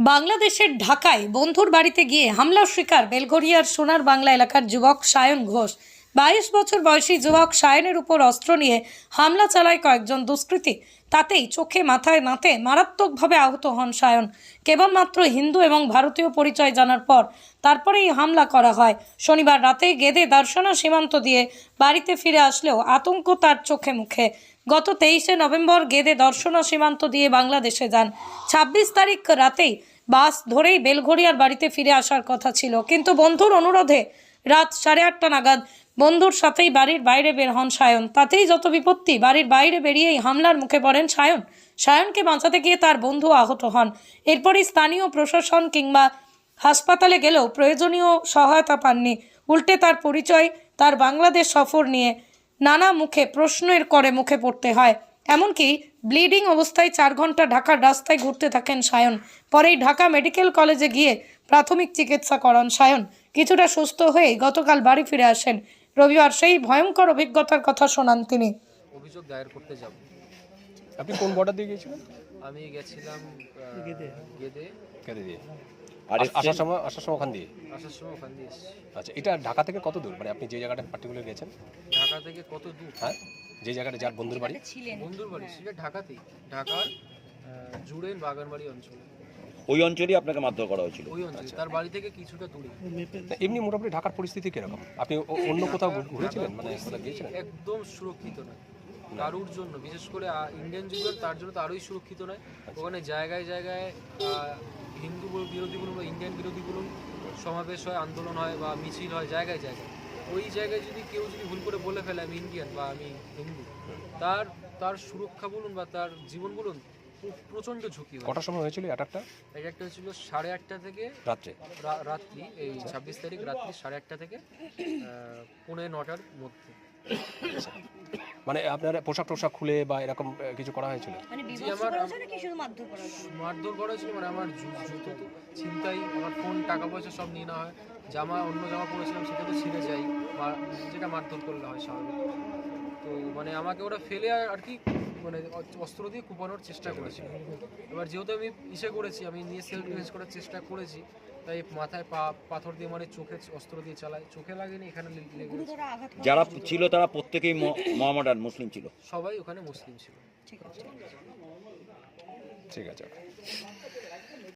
বাংলাদেশের ঢাকায় বন্ধুর বাড়িতে গিয়ে হামলার শিকার বেলঘরিয়ার সোনার বাংলা এলাকার যুবক সায়ন ঘোষ। বাইশ বছর বয়সী যুবক সায়নের উপর অস্ত্র নিয়ে হামলা চালায় কয়েকজন দুষ্কৃতী। তাতেই চোখে মাথায় নাতে মারাত্মকভাবে আহত হন সায়ন। কেবলমাত্র হিন্দু এবং ভারতীয় পরিচয় জানার পর তারপরেই হামলা করা হয়। শনিবার রাতে গেদে দর্শনা সীমান্ত দিয়ে বাড়িতে ফিরে আসলেও আতঙ্ক তার চোখে মুখে। গত তেইশে নভেম্বর গেদে দর্শনা সীমান্ত দিয়ে বাংলাদেশে যান। ছাব্বিশ তারিখ রাতেই বাস ধরেই বেলঘরিয়ার বাড়িতে ফিরে আসার কথা ছিল। কিন্তু বন্ধুর অনুরোধে রাত সাড়ে আটটা নাগাদ বন্ধুর সাথেই বাড়ির বাইরে বের হন সায়ন। তাতেই যত বিপত্তি, বাড়ির বাইরে বেরিয়েই হামলার মুখে পড়েন সায়ন। সায়নকে বাঁচাতে গিয়ে তার বন্ধু আহত হন। এরপরই স্থানীয় প্রশাসন কিংবা হাসপাতালে গেলেও প্রয়োজনীয় সহায়তা পাননি। উল্টে তার পরিচয়, তার বাংলাদেশ সফর নিয়ে নানা মুখে প্রশ্নের করে মুখে পড়তে হয়। এমনকি ব্লিডিং অবস্থায় চার ঘণ্টা ঢাকার রাস্তায় ঘুরতে থাকেন সায়ন। পরেই ঢাকা মেডিকেল কলেজে গিয়ে প্রাথমিক চিকিৎসা করান সায়ন। কিছুটা সুস্থ হয়ে গতকাল বাড়ি ফিরে আসেন। রবিবার সেই ভয়ঙ্কর অভিজ্ঞতার কথা শোনান তিনি। অভিযোগ দায়ের করতে যাব। আপনি কোন বর্ডার দিয়ে গিয়েছিলেন? আমি গেছিলাম গেদে। গেদে কেটে দিয়ে। আর আস- আসার সময় আসার সময় ওখান দিয়ে? আসার সময় ওখান দিয়ে আচ্ছা এটা ঢাকা থেকে কত দূর? মানে আপনি যে জায়গাটা পার্টিকুলার গেছেন? ঢাকা থেকে কত দূর? হ্যাঁ? যে জায়গাটা যার বন্ধুর বাড়ি? বন্ধুর বাড়ি সেটা ঢাকাতেই। ঢাকার জুড়েন বাগানবাড়ি অঞ্চলে। ওই অঞ্চলেই আপনাকে মারধর করা হয়েছিল? ওই অঞ্চলে তার বাড়ি থেকে কিছুটা দূরে। তা এমনি মোটামুটি ঢাকার পরিস্থিতি কীরকম? আপনি ও- অন্য কোথাও ঘুরেছিলেন? মানে গিয়েছিলেন? একদম সুরক্ষিত নয়। কারুর জন্য বিশেষ করে ইন্ডিয়ান যুগের তার জন্য তো আরোই সুরক্ষিত নয়। ওখানে জায়গায় জায়গায় হিন্দু বিরোধী বলুন বা ইন্ডিয়ান বিরোধী বলুন সমাবেশ হয় আন্দোলন হয় বা মিছিল হয় জায়গায় জায়গায়। ওই জায়গায় যদি কেউ যদি ভুল করে বলে ফেলে আমি ইন্ডিয়ান বা আমি হিন্দু তার তার সুরক্ষা বলুন বা তার জীবন বলুন প্র- প্রচণ্ড ঝুঁকি কটার সময় হয়েছিল অ্যাটাকটা এই একটা হচ্ছিল সাড়ে আটটা থেকে রাত্রে। রাত্রি এই ছাব্বিশ তারিখ রাত্রি সাড়ে আটটা থেকে পৌনে নটার মধ্যে। মানে আপনার পোশাক টোশাক খুলে বা এরকম কিছু করা হয়েছিল? মানে আমার- করা হয়েছে নাকি শুধু মারধর করা হয়েছে হয়েছিল মানে আমার জুতো তো ছিনতাই আমার ফোন টাকা পয়সা সব নিয়ে নেওয়া হয়। জামা অন্য জামা পরেছিলাম সেটা তো ছিঁড়ে যাই বা যেটা মারধর করলে হয় স্বাভাবিক। তো মানে আমাকে ওরা ফেলে আর কি মানে অস্ত্র দিয়ে কুপানোর চেষ্টা করেছিল এবার যেহেতু আমি ইসে করেছি আমি নিয়ে সেলফ ডিফেন্স করার চেষ্টা করেছি তাই মাথায় পা পাথর দিয়ে মানে চোখে অস্ত্র দিয়ে চালায়। চোখে লাগেনি এখানে যারা ছিল তারা প্রত্যেকেই ম- মোহামেডান মুসলিম ছিল। সবাই ওখানে মুসলিম ছিল। ঠিক আছে। ঠিক আছে।